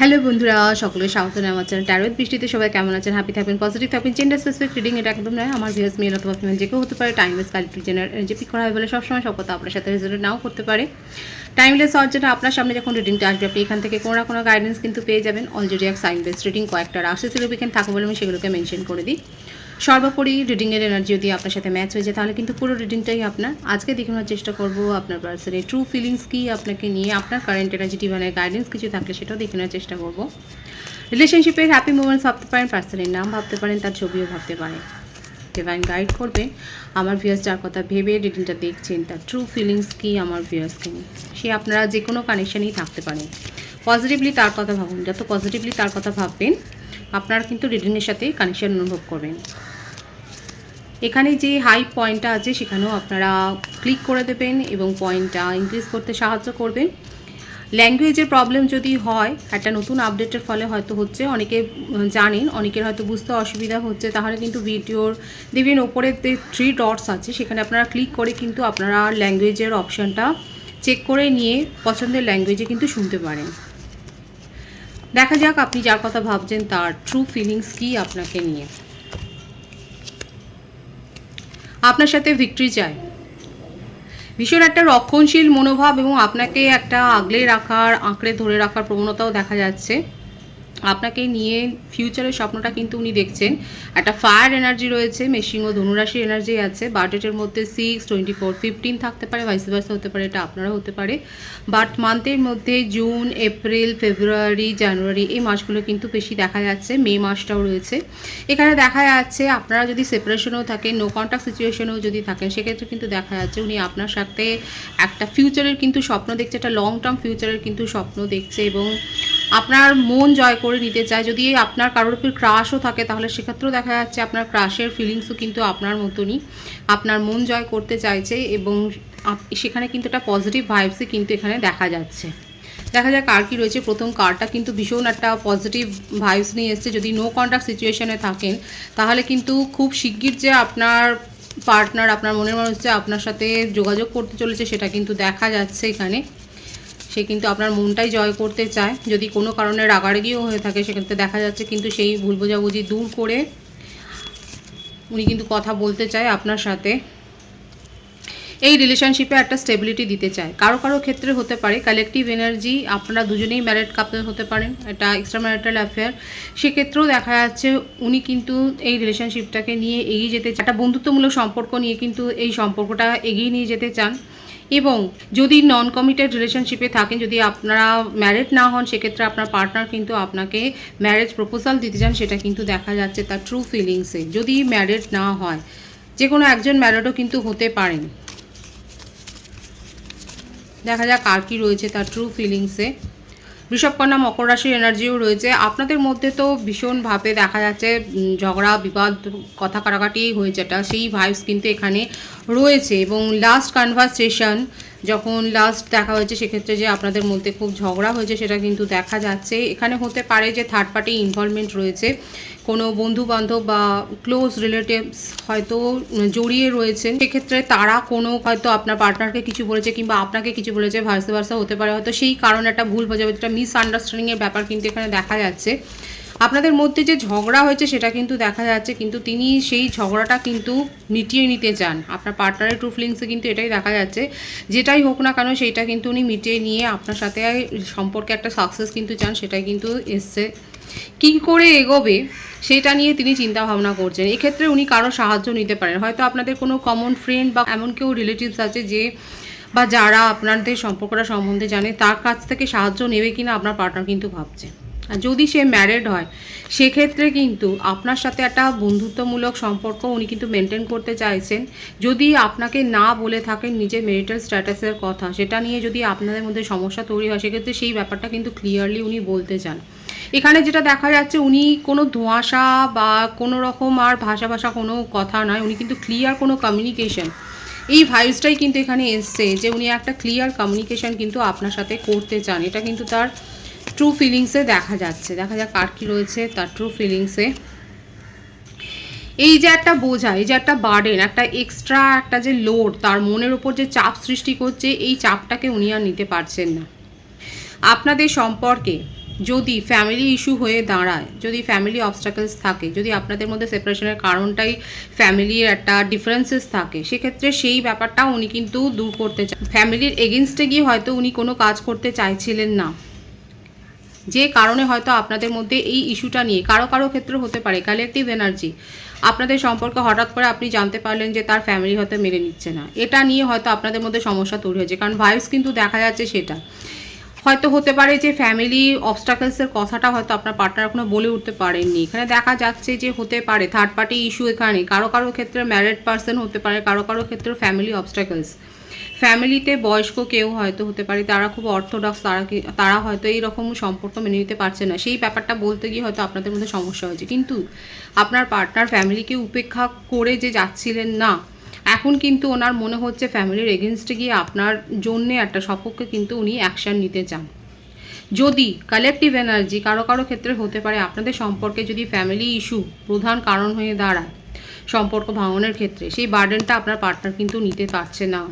Hello বন্ধুরা সকলে স্বাগত আমার চ্যানেল ট্যারোত বৃষ্টিতে সবাই কেমন আছেন? হ্যাপি থাকবেন পজিটিভ থাকবেন। জেন্ডার স্পেসিফিক রিডিং এটা একদম নয়। আমার ভিউস মেল অথবা ফিমেল যে কেউ হতে পারে টাইমলেস কালেক্টিভ জেনার যে পিক করা হয় বলে সবসময় সব কথা আপনার সাথে রেজাল্ট নাও করতে পারে। টাইমলেস হওয়ার জন্য আপনার সামনে যখন রিডিংটা আসবে, আপনি এখান থেকে কোনো না কোনো গাইডেন্স কিন্তু পেয়ে যাবেন। অলরেডি এক সাইন বেস রিডিং কয়েকটা রাশি এখানে থাকবে বলে আমি সেগুলোকে মেনশন করে দিই। সর্বোপরি রিডিংয়ের এনার্জি যদি আপনার সাথে ম্যাচ হয়ে যায়। তাহলে কিন্তু পুরো রিডিংটাই আপনার। আজকে দেখানোর চেষ্টা করব আপনার পার্সনের ট্রু ফিলিংস কি আপনাকে নিয়ে, আপনার কারেন্ট এনার্জি ডিভানের গাইডেন্স কিছু থাকলে সেটাও দেখানোর চেষ্টা করব। রিলেশনশিপের হ্যাপি মোমেন্টস ভাবতে পারেন পার্সনের নাম ভাবতে পারেন, তার ছবিও ভাবতে পারেন। ডিভাইন গাইড করবে আমার ভিউয়ার্স যার কথা ভেবে রিডিংটা দেখছেন, তার ট্রু ফিলিংস কি আমার ভিউয়ার্সকে নিয়ে? সে আপনারা যে কোনো কানেকশানেই থাকতে পারেন। পজিটিভলি তার কথা ভাবুন। যত পজিটিভলি তার কথা ভাববেন আপনারা কিন্তু রিডিংয়ের সাথে কানেকশন অনুভব করবেন। এখানে যে হাই পয়েন্টটা আছে, সেখানেও আপনারা ক্লিক করে দেবেন এবং পয়েন্টটা ইনক্রিজ করতে সাহায্য করবেন। ল্যাঙ্গুয়েজের প্রবলেম যদি হয়, একটা নতুন আপডেটের ফলে হয়তো হচ্ছে অনেকে জানেন, অনেকের হয়তো বুঝতে অসুবিধা হচ্ছে, তাহলে কিন্তু ভিডিওর দেখবেন ওপরে যে থ্রি ডটস আছে, সেখানে আপনারা ক্লিক করে কিন্তু আপনারা ল্যাঙ্গুয়েজের অপশানটা চেক করে নিয়ে পছন্দের ল্যাঙ্গুয়েজে কিন্তু শুনতে পারেন। দেখা যাক আপনি যার কথা ভাবছেন, তার ট্রু ফিলিংস কি আপনাকে নিয়ে। আপনার সাথে ভিক্টরি চাই। ভীষণ একটা রক্ষণশীল মনোভাব এবং আপনাকে একটা আগলে রাখার, আঁকড়ে ধরে রাখার প্রবণতাও দেখা যাচ্ছে। আপনাকে নিয়ে ফিউচারের স্বপ্নটা কিন্তু উনি দেখছেন। একটা ফায়ার এনার্জি রয়েছে মেশিং ও ধনুরাশির এনার্জি আছে। বার্থডেটের মধ্যে সিক্স টোয়েন্টি ফোর ফিফটিন থাকতে পারে ভাইস ভার্সা হতে পারে, এটা আপনারা হতে পারে। বাট মান্থের মধ্যে জুন এপ্রিল ফেব্রুয়ারি জানুয়ারি এই মাসগুলো কিন্তু বেশি দেখা যাচ্ছে মে মাসটাও রয়েছে। এখানে দেখা যাচ্ছে আপনারা যদি সেপারেশনেও থাকেন নো কন্ট্যাক্ট সিচুয়েশনেও যদি থাকেন, সেক্ষেত্রে কিন্তু দেখা যাচ্ছে উনি আপনার সাথে একটা ফিউচারের কিন্তু স্বপ্ন দেখছে, একটা লং টার্ম ফিউচারের কিন্তু স্বপ্ন দেখছে এবং আপনার মন জয় করে নিতে চায়, যদি আপনার কারোর উপর ক্রাশও থাকে, তাহলে সেক্ষেত্রেও দেখা যাচ্ছে আপনার ক্রাশের ফিলিংসও কিন্তু আপনার মতনই। আপনার মন জয় করতে চাইছে এবং সেখানে কিন্তু একটা পজিটিভ ভাইবসই কিন্তু এখানে দেখা যাচ্ছে। দেখা যাক কার কি রয়েছে। প্রথম কার্ডটা কিন্তু ভীষণ একটা পজিটিভ ভাইবস নিয়ে এসছে। যদি নো কন্ট্যাক্ট সিচুয়েশনে থাকেন, তাহলে কিন্তু খুব শিগগির যে আপনার পার্টনার আপনার মনের মানুষ যে আপনার সাথে যোগাযোগ করতে চলেছে, সেটা কিন্তু দেখা যাচ্ছে এখানে। সে কিন্তু আপনার মনটাই জয় করতে চায়। যদি কোনো কারণে রাগারাগিও হয়ে থাকে, সেক্ষেত্রে দেখা যাচ্ছে কিন্তু সেই ভুল বোঝাবুঝি দূর করে উনি কিন্তু কথা বলতে চায় আপনার সাথে। এই রিলেশনশিপে একটা স্টেবিলিটি দিতে চায়। কারও কারও ক্ষেত্রে হতে পারে কালেকটিভ এনার্জি আপনারা দুজনেই ম্যারেড কাপল হতে পারেন এটা এক্সট্রা ম্যারিটাল অ্যাফেয়ার সেক্ষেত্রেও দেখা যাচ্ছে উনি কিন্তু এই রিলেশনশিপটাকে নিয়ে এগিয়ে যেতে চান একটা বন্ধুত্বমূলক সম্পর্ক নিয়ে কিন্তু এই সম্পর্কটা এগিয়ে নিয়ে যেতে চান। এবং যদি নন কমিটেড রিলেশনশিপে থাকেন, যদি আপনারা ম্যারেড না হন, সেক্ষেত্রে আপনার পার্টনার কিন্তু আপনাকে ম্যারেজ প্রপোজাল দিতে চান, সেটা কিন্তু দেখা যাচ্ছে তার ট্রু ফিলিংসে যদি ম্যারেড না হয়, যে কোনো একজন ম্যারেডও কিন্তু হতে পারেন। দেখা যাক আর কি রয়েছে তার ট্রু ফিলিংসে বৃষভকন্যা মকর রাশির এনার্জিও রয়েছে। আপনাদের মধ্যে তো ভীষণভাবে দেখা যাচ্ছে ঝগড়া, বিবাদ, কথা কাটাকাটি হয়েছে এটা সেই ভাইবস কিন্তু এখানে রয়েছে এবং লাস্ট কনভারসেশন যখন লাস্ট দেখা হয়েছে, সেক্ষেত্রে যে আপনাদের মধ্যে খুব ঝগড়া হয়েছে, সেটা কিন্তু দেখা যাচ্ছে। এখানে হতে পারে যে থার্ড পার্টি ইনভলভমেন্ট রয়েছে। কোনো বন্ধু বান্ধব বা ক্লোজ রিলেটিভস হয়তো জড়িয়ে রয়েছেন। সেক্ষেত্রে তারা কোনো হয়তো আপনার পার্টনারকে কিছু বলেছে কিংবা আপনাকে কিছু বলেছে ভার্সা ভার্সা হতে পারে। হয়তো সেই কারণে একটা ভুল বোঝাবুঝি একটা মিসআন্ডারস্ট্যান্ডিংয়ের ব্যাপার কিন্তু এখানে দেখা যাচ্ছে। আপনাদের মধ্যে যে ঝগড়া হয়েছে সেটা কিন্তু দেখা যাচ্ছে, কিন্তু তিনি সেই ঝগড়াটা কিন্তু মিটিয়ে নিতে চান। আপনার পার্টনারের ট্রু ফিলিংসে কিন্তু এটাই দেখা যাচ্ছে। যেটাই হোক না কেন সেইটা কিন্তু উনি মিটিয়ে নিয়ে আপনার সাথে সম্পর্কে একটা সাকসেস কিন্তু চান, সেটাই কিন্তু এসছে। কী করে এগোবে সেটা নিয়ে তিনি চিন্তা ভাবনা করছেন। এক্ষেত্রে উনি কারও সাহায্য নিতে পারেন। হয়তো আপনাদের কোনো কমন ফ্রেন্ড বা এমন কেউ রিলেটিভস আছে যে বা যারা আপনাদের সম্পর্কটা সম্বন্ধে জানে, তার কাছ থেকে সাহায্য নেবে কিনা আপনার পার্টনার কিন্তু ভাবছে। আর যদি সে ম্যারেড হয়, সেক্ষেত্রে কিন্তু আপনার সাথে একটা বন্ধুত্বমূলক সম্পর্ক উনি কিন্তু মেনটেন করতে চাইছেন। যদি আপনাকে না বলে থাকেন নিজের মেরিটাল স্ট্যাটাসের কথা, সেটা নিয়ে যদি আপনাদের মধ্যে সমস্যা তৈরি হয়, সেক্ষেত্রে সেই ব্যাপারটা কিন্তু ক্লিয়ারলি উনি বলতে চান। এখানে যেটা দেখা যাচ্ছে, উনি কোনো ধোঁয়াশা বা কোনো রকম আর ভাষা ভাষা কোনো কথা নয়, উনি কিন্তু ক্লিয়ার কোনো কমিউনিকেশন এই ভাইসটাই কিন্তু এখানে এসছে যে উনি একটা ক্লিয়ার কমিউনিকেশন কিন্তু আপনার সাথে করতে চান। এটা কিন্তু তার ট্রু ফিলিংসে দেখা যাচ্ছে। দেখা যাক কার কী রয়েছে তার ট্রু ফিলিংসে এই যে একটা বোঝা, এই যে একটা বার্ডেন একটা এক্সট্রা একটা যে লোড তার মনের ওপর যে চাপ সৃষ্টি করছে, এই চাপটাকে উনি আর নিতে পারছেন না। আপনাদের সম্পর্কে যদি ফ্যামিলি ইস্যু হয়ে দাঁড়ায়, যদি ফ্যামিলি অবস্টাকলস থাকে, যদি আপনাদের মধ্যে সেপারেশনের কারণটাই ফ্যামিলির একটা ডিফারেন্সেস থাকে, সেক্ষেত্রে সেই ব্যাপারটা উনি কিন্তু দূর করতে চান ফ্যামিলির এগেনস্টে গিয়ে হয়তো উনি কোনো কাজ করতে চাইছিলেন না। যে কারণে হয়তো আপনাদের মধ্যে এই ইস্যুটা নিয়ে কারও কারও ক্ষেত্রে হতে পারে কালেকটিভ এনার্জি আপনাদের সম্পর্কে হঠাৎ করে আপনি জানতে পারলেন যে তার ফ্যামিলি হয়তো মেনে নিচ্ছে না। এটা নিয়ে হয়তো আপনাদের মধ্যে সমস্যা তৈরি হয়েছে, কারণ ভাইবস কিন্তু দেখা যাচ্ছে সেটা। হয়তো হতে পারে যে ফ্যামিলি অবস্টাকলসের কথাটা হয়তো আপনার পার্টনার এখনও বলে উঠতে পারেননি। এখানে দেখা যাচ্ছে যে হতে পারে থার্ড পার্টি ইস্যু এখানে, কারও কারও ক্ষেত্রে ম্যারিড পার্সন হতে পারে, কারও কারও ক্ষেত্রে ফ্যামিলি অবস্টাকলস ফ্যামিলিতে বয়স্ক কেউ হয়তো হতে পারে, তারা খুব অর্থোডক্স, তারা তারা হয়তো এইরকম সম্পর্ক মেনে নিতে পারছে না। সেই ব্যাপারটা বলতে গিয়ে হয়তো আপনাদের মধ্যে সমস্যা হয়েছে। কিন্তু আপনার পার্টনার ফ্যামিলিকে উপেক্ষা করে যে যাচ্ছিলেন না, এখন কিন্তু ওনার মনে হচ্ছে ফ্যামিলির এগেনস্টে গিয়ে আপনার জন্যে একটা সপক্ষে কিন্তু উনি অ্যাকশান নিতে চান। যদি কালেকটিভ এনার্জি কারও কারও ক্ষেত্রে হতে পারে, আপনাদের সম্পর্কে যদি ফ্যামিলি ইস্যু প্রধান কারণ হয়ে দাঁড়ায়, সম্পর্ক ভাঙনের ক্ষেত্রে, সেই বার্ডেনটা আপনার পার্টনার কিন্তু নিতে পারছে না।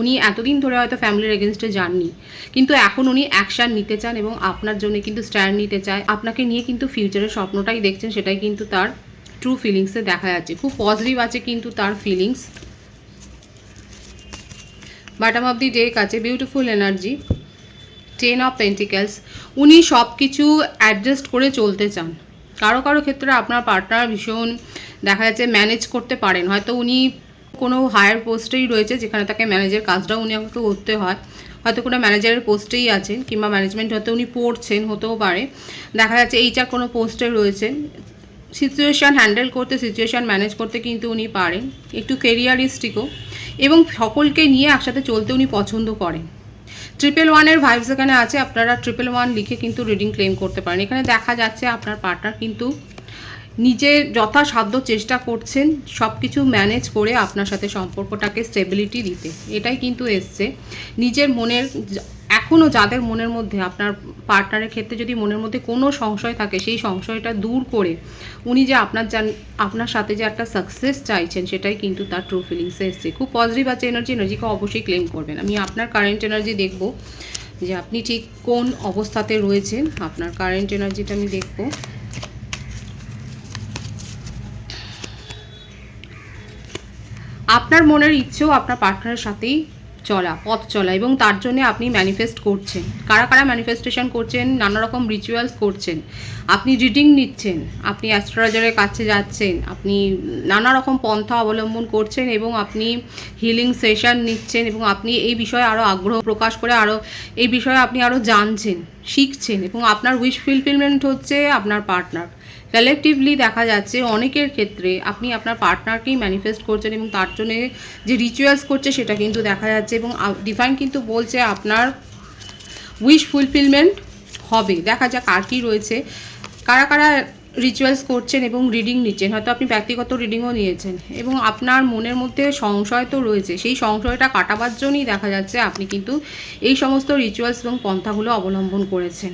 উনি এতদিন ধরে হয়তো ফ্যামিলির এগেনস্টে যাননি। কিন্তু এখন উনি অ্যাকশান নিতে চান এবং আপনার জন্য কিন্তু স্ট্যান্ড নিতে চায়। আপনাকে নিয়ে কিন্তু ফিউচারের স্বপ্নটাই দেখছেন, সেটাই কিন্তু তার ট্রু ফিলিংসে দেখা যাচ্ছে। খুব পজিটিভ আছে কিন্তু তার feelings bottom of the deck আছে beautiful energy ten of pentacles উনি সব কিছু অ্যাডজাস্ট করে চলতে চান। কারও কারও ক্ষেত্রে আপনার পার্টনার ভীষণ দেখা যাচ্ছে ম্যানেজ করতে পারেন। হয়তো উনি কোনো হায়ার পোস্টেই রয়েছে যেখানে তাকে ম্যানেজের কাজটাও উনি আমাকে করতে হয়। হয়তো কোনো ম্যানেজারের পোস্টেই আছেন কিংবা ম্যানেজমেন্ট হয়তো উনি পড়ছেন, হতেও পারে। দেখা যাচ্ছে এইচআর কোনো পোস্টে রয়েছেন সিচুয়েশান হ্যান্ডেল করতে সিচুয়েশান ম্যানেজ করতে কিন্তু উনি পারেন। একটু কেরিয়ারিস্টিকও এবং সকলকে নিয়ে একসাথে চলতে উনি পছন্দ করেন। ট্রিপল ওয়ানের ভাইবস এখানে আছে। আপনারা ট্রিপল ওয়ান লিখে কিন্তু রিডিং ক্লেম করতে পারেন। এখানে দেখা যাচ্ছে আপনার পার্টনার কিন্তু নিজে যথাসাধ্য চেষ্টা করছেন সব কিছু ম্যানেজ করে আপনার সাথে সম্পর্কটাকে স্টেবিলিটি দিতে। এটাই কিন্তু এসছে। নিজের মনের এখনও যাদের মনের মধ্যে, আপনার পার্টনারের ক্ষেত্রে যদি মনের মধ্যে কোনো সংশয় থাকে, সেই সংশয়টা দূর করে উনি যে আপনার আপনার সাথে যে একটা সাকসেস চাইছেন, সেটাই কিন্তু তার ট্রু ফিলিংসে এসছে। খুব পজিটিভ আছে এনার্জি এনার্জিকে অবশ্যই ক্লেম করবেন। আমি আপনার কারেন্ট এনার্জি দেখব যে আপনি ঠিক কোন অবস্থাতে রয়েছেন। আপনার কারেন্ট এনার্জিটা আমি দেখব। আপনার মনের ইচ্ছেও আপনার পার্টনারের সাথেই চলা, পথ চলা এবং তার জন্য আপনি ম্যানিফেস্ট করছেন। কারা কারা ম্যানিফেস্টেশন করছেন, নানা রকম রিচুয়ালস করছেন, আপনি রিডিং নিচ্ছেন, আপনি অ্যাস্ট্রোলজারের কাছে যাচ্ছেন, আপনি নানা রকম পন্থা অবলম্বন করছেন এবং আপনি হিলিং সেশন নিচ্ছেন এবং আপনি এই বিষয়ে আরও আগ্রহ প্রকাশ করে আরও এই বিষয়ে আপনি আরও জানছেন। শিখছেন এবং আপনার উইশ ফুলফিলমেন্ট হচ্ছে আপনার পার্টনার কালেকটিভলি দেখা যাচ্ছে অনেকের ক্ষেত্রে আপনি আপনার পার্টনারকেই ম্যানিফেস্ট করছেন এবং তার জন্যে যে রিচুয়ালস করছে সেটা কিন্তু দেখা যাচ্ছে এবং ডিভাইন কিন্তু বলছে আপনার উইশ ফুলফিলমেন্ট হবে। দেখা যাক আর কি রয়েছে। কারা কারা রিচুয়ালস করছেন এবং রিডিং নিচ্ছেন, হয়তো আপনি ব্যক্তিগত রিডিংও নিয়েছেন এবং আপনার মনের মধ্যে সংশয় তো রয়েছে, সেই সংশয়টা কাটাবার জন্যই দেখা যাচ্ছে আপনি কিন্তু এই সমস্ত রিচুয়ালস এবং পন্থাগুলো অবলম্বন করেছেন।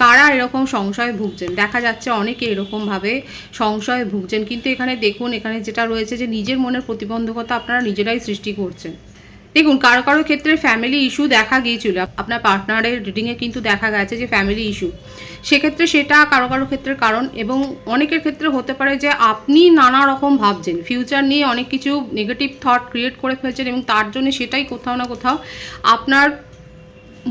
কারা এরকম সংশয়ে ভুগছেন? দেখা যাচ্ছে অনেকে এরকমভাবে সংশয়ে ভুগছেন, কিন্তু এখানে দেখুন, এখানে যেটা রয়েছে যে নিজের মনের প্রতিবন্ধকতা আপনারা নিজেরাই সৃষ্টি করছেন। দেখুন, কারও কারও ক্ষেত্রে ফ্যামিলি ইস্যু দেখা গিয়েছিল। আপনার পার্টনারের রিডিংয়ে কিন্তু দেখা গেছে যে ফ্যামিলি ইস্যু সেক্ষেত্রে সেটা কারও কারও ক্ষেত্রে কারণ এবং অনেকের ক্ষেত্রে হতে পারে যে আপনি নানা রকম ভাবছেন। ফিউচার নিয়ে অনেক কিছু নেগেটিভ থট ক্রিয়েট করে ফেলছেন এবং তার জন্য সেটাই কোথাও না কোথাও আপনার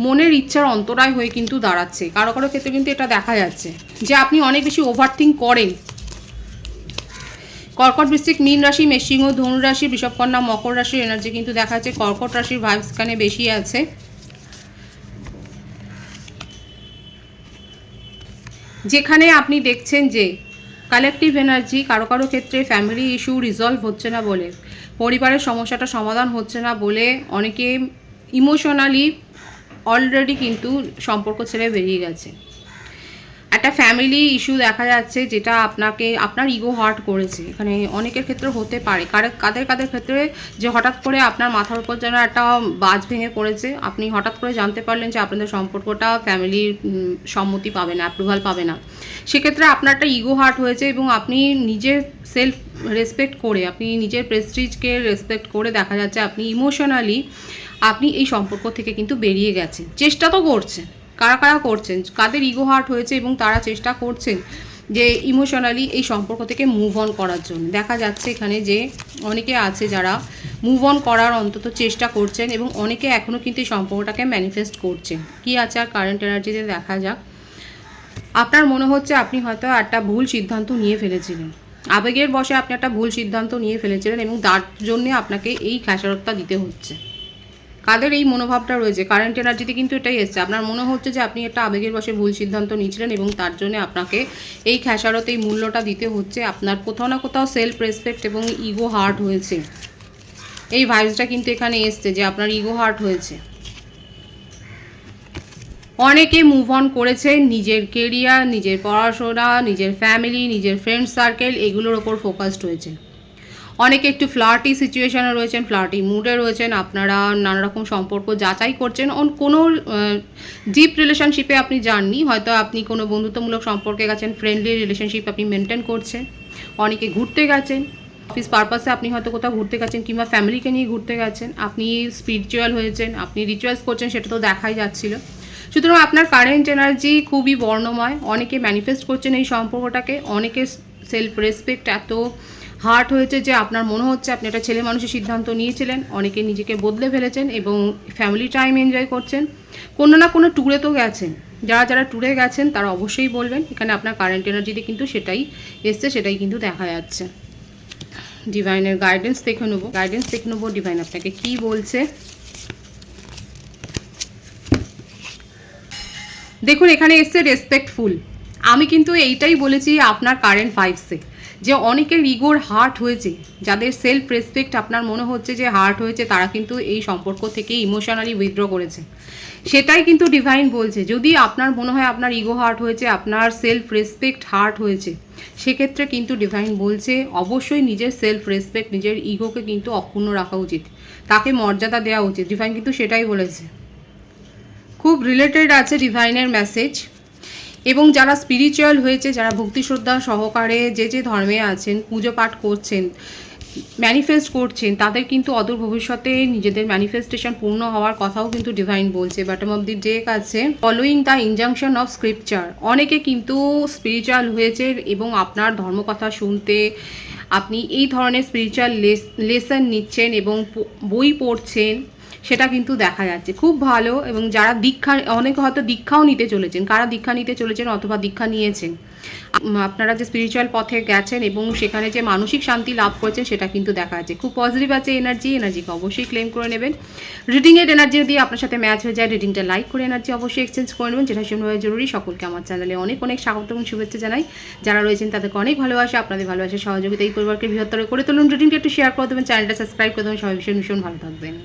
মনের ইচ্ছার অন্তরায় হয়ে কিন্তু দাঁড়াচ্ছে। কারও কারও ক্ষেত্রে কিন্তু এটা দেখা যাচ্ছে যে আপনি অনেক বেশি ওভারথিঙ্ক করেন। কর্কট বৃশ্চিক মীন রাশি মেষিংহ ধনু রাশি, বৃষভকন্যা, মকর রাশির এনার্জি কিন্তু দেখা যাচ্ছে কর্কট রাশির ভাইবস এখানে বেশি আছে। যেখানে আপনি দেখছেন যে কালেকটিভ এনার্জি কারও কারও ক্ষেত্রে ফ্যামিলি ইস্যু রিজলভ হচ্ছে না বলে, পরিবারের সমস্যাটা সমাধান হচ্ছে না বলে অনেকে ইমোশনালি অলরেডি কিন্তু সম্পর্ক ছেড়ে বেরিয়ে গেছে। একটা ফ্যামিলি ইস্যু দেখা যাচ্ছে যেটা আপনাকে, আপনার ইগো হার্ট করেছে। এখানে অনেকের ক্ষেত্রে হতে পারে। কারে, কাদের কাদের ক্ষেত্রে যে হঠাৎ করে আপনার মাথার উপর যেন একটা বাজ ভেঙে পড়েছে, আপনি হঠাৎ করে জানতে পারলেন যে আপনাদের সম্পর্কটা ফ্যামিলির সম্মতি পাবে না অ্যাপ্রুভাল পাবে না। সেক্ষেত্রে আপনার একটা ইগো হার্ট হয়েছে এবং আপনি নিজের সেলফ রেসপেক্ট করে, আপনি নিজের প্রেস্টিজকে রেসপেক্ট করে দেখা যাচ্ছে আপনি ইমোশনালি আপনি এই সম্পর্ক থেকে কিন্তু বেরিয়ে গেছেন। চেষ্টা তো করছেন। কারা কারা করছেন? কাদের ইগো হার্ট হয়েছে এবং তারা চেষ্টা করছেন যে ইমোশনালি এই সম্পর্ক থেকে মুভ অন করার জন্য। দেখা যাচ্ছে এখানে যে অনেকে আছে যারা মুভ অন করার অন্তত চেষ্টা করছেন এবং অনেকে এখনও কিন্তু এই সম্পর্কটাকে ম্যানিফেস্ট করছেন। কি আছে আর কারেন্ট এনার্জিতে দেখা যাক। আপনার মনে হচ্ছে আপনি হয়তো একটা ভুল সিদ্ধান্ত নিয়ে ফেলেছিলেন। আবেগের বশে আপনি একটা ভুল সিদ্ধান্ত নিয়ে ফেলেছিলেন এবং তার জন্যে আপনাকে এই খেসারতটা দিতে হচ্ছে। কাদের এই মনোভাবটা রয়েছে? কারেন্ট এনার্জিতে কিন্তু এটাই এসছে, আপনার মনে হচ্ছে যে আপনি একটা আবেগের বশে ভুল সিদ্ধান্ত নিয়েছিলেন এবং তার জন্য আপনাকে এই খেসারত, এই মূল্যটা দিতে হচ্ছে, আপনার কোথাও না কোথাও সেলফ রেসপেক্ট এবং ইগো হার্ট হয়েছে। এই ভাইবসটা কিন্তু এখানে এসছে যে আপনার ইগো হার্ট হয়েছে। অনেকে মুভ অন করেছে নিজের কেরিয়ার নিজের পড়াশোনা, নিজের ফ্যামিলি নিজের ফ্রেন্ড সার্কেল এগুলোর ওপর ফোকাসড হয়েছে। অনেকে একটু ফ্লার্টি সিচুয়েশানে রয়েছেন ফ্লার্টি মুডে রয়েছেন, আপনারা নানা রকম সম্পর্ক যাচাই করছেন। অন কোনো ডিপ রিলেশনশিপে আপনি যাননি, হয়তো আপনি কোনো বন্ধুত্বমূলক সম্পর্কে গেছেন ফ্রেন্ডলি রিলেশনশিপ আপনি মেনটেন করছেন, অনেকে ঘুরতে গেছেন অফিস পারপাসে আপনি হয়তো কোথাও ঘুরতে গেছেন কিংবা ফ্যামিলিকে নিয়ে ঘুরতে গেছেন, আপনি স্পিরিচুয়াল হয়েছেন, আপনি রিচুয়ালস করছেন, সেটা তো দেখাই যাচ্ছিল। সুতরাং আপনার কারেন্ট এনার্জি খুবই বর্ণময়, অনেকে ম্যানিফেস্ট করছেন এই সম্পর্কটাকে, অনেকে সেলফ রেসপেক্ট এত হার্ট হয়েছে যে আপনার মনে হচ্ছে আপনি একটা ছেলে মানুষের সিদ্ধান্ত নিয়েছিলেন, অনেকে নিজেকে বদলে ফেলেছেন এবং ফ্যামিলি টাইম এনজয় করছেন। কোনো না কোনো ট্যুরে তো গেছেন। যারা যারা ট্যুরে গেছেন, তারা অবশ্যই বলবেন, এখানে আপনার কারেন্ট এনার্জিতে কিন্তু সেটাই এসছে, সেটাই কিন্তু দেখা যাচ্ছে। ডিভাইনের গাইডেন্স দেখে নেব। গাইডেন্স দেখে নেব ডিভাইন আপনাকে কি বলছে। দেখুন, এখানে এসছে রেসপেক্টফুল আমি কিন্তু এইটাই বলেছি, আপনার কারেন্ট ভাইবসে যে অনেকের ইগোর হার্ট হয়েছে, যাদের সেলফ রেসপেক্ট আপনার মনে হচ্ছে যে হার্ট হয়েছে, তারা কিন্তু এই সম্পর্ক থেকে ইমোশনালি উইথড্র করেছে। সেটাই কিন্তু ডিভাইন বলছে। যদি আপনার মনে হয় আপনার ইগো হার্ট হয়েছে, আপনার সেলফ রেসপেক্ট হার্ট হয়েছে, সেক্ষেত্রে কিন্তু ডিভাইন বলছে, অবশ্যই নিজের সেলফ রেসপেক্ট নিজের ইগোকে কিন্তু অক্ষুণ্ণ রাখা উচিত। তাকে মর্যাদা দেওয়া উচিত। ডিভাইন কিন্তু সেটাই বলেছে। খুব রিলেটেড আছে ডিভাইনের মেসেজ এবং যারা স্পিরিচুয়াল হয়েছে, যারা ভক্তি শ্রদ্ধা সহকারে যে যে ধর্মে আছেন, পুজো পাঠ করছেন ম্যানিফেস্ট করছেন, তাদের কিন্তু অদূর ভবিষ্যতে নিজেদের ম্যানিফেস্টেশন পূর্ণ হওয়ার কথাও কিন্তু ডিভাইন বলছে। বাটম অফ দি ডেক আছে following the injunction of scripture অনেকে কিন্তু স্পিরিচুয়াল হয়েছে এবং আপনার ধর্মকথা শুনতে আপনি এই ধরনের স্পিরিচুয়াল লেসন নিচ্ছেন এবং বই পড়ছেন। সেটা কিন্তু দেখা যাচ্ছে। খুব ভালো এবং যারা দীক্ষা, অনেকে হয়তো দীক্ষাও নিতে চলেছেন। কারা দীক্ষা নিতে চলেছেন অথবা দীক্ষা নিয়েছেন? আপনারা যে স্পিরিচুয়াল পথে গেছেন এবং সেখানে যে মানসিক শান্তি লাভ করেছেন সেটা কিন্তু দেখা যাচ্ছে। খুব পজিটিভ আছে এনার্জি এনার্জিকে অবশ্যই ক্লেম করে নেবেন। রিডিংয়ের এনার্জি যদি আপনার সাথে ম্যাচ হয়ে যায় রিডিংটা লাইক করে এনার্জি অবশ্যই এক্সচেঞ্জ করে নেবেন, যেটা ভীষণভাবে জরুরি। সকলকে আমার চ্যানেলে অনেক অনেক স্বাগত এবং শুভেচ্ছা জানাই। যারা রয়েছেন তাদেরকে অনেক ভালোবাসা, আপনাদের ভালোবাসা সহযোগিতা এই পরিবারকে বৃহত্তর করে তুলুন। রিডিংটা একটু শেয়ার করে দেবেন চ্যানেলটা সাবস্ক্রাইব করে দেবেন। সবাই ভীষণ ভীষণ ভালো থাকবেন।